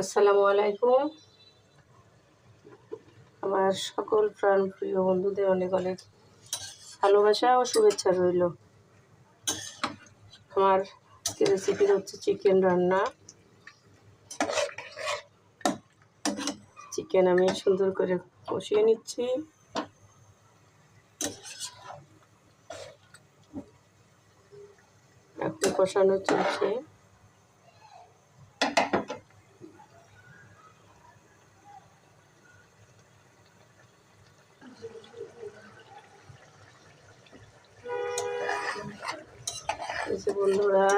আসসালামু আলাইকুম। আমার সকল প্রাণ প্রিয় বন্ধুদের অনেক অনেক ভালোবাসা ও শুভেচ্ছা রইল। আমার রেসিপি হচ্ছে চিকেন রান্না। চিকেন আমি সুন্দর করে কষিয়ে নিচ্ছি। এখন কষানো চলছে। যে বন্ধুরা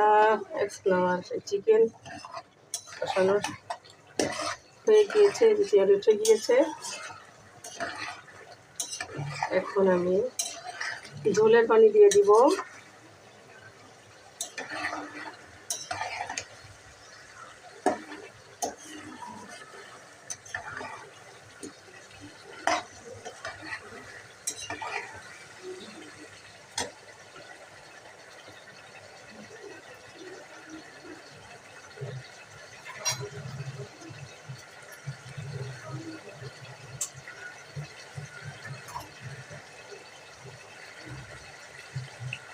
আমার চিকেন কষানো হয়ে গিয়েছে বিটিয়ার উঠে গিয়েছে। এখন আমি ঝোলের পানি দিয়ে দিব।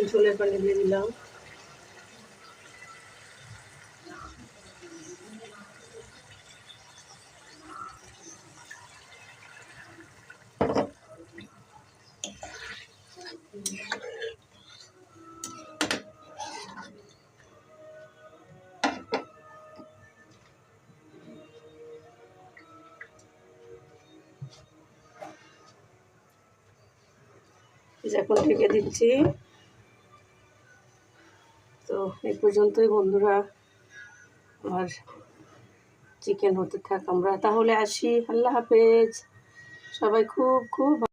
একটু ঝোলের পানি দিয়ে দিলাম। এখন ঢেকে দিচ্ছি। তো এই পর্যন্তই বন্ধুরা। আর চিকেন হতে থাক আমরা। তাহলে আসি। আল্লাহ হাফেজ। সবাই খুব খুব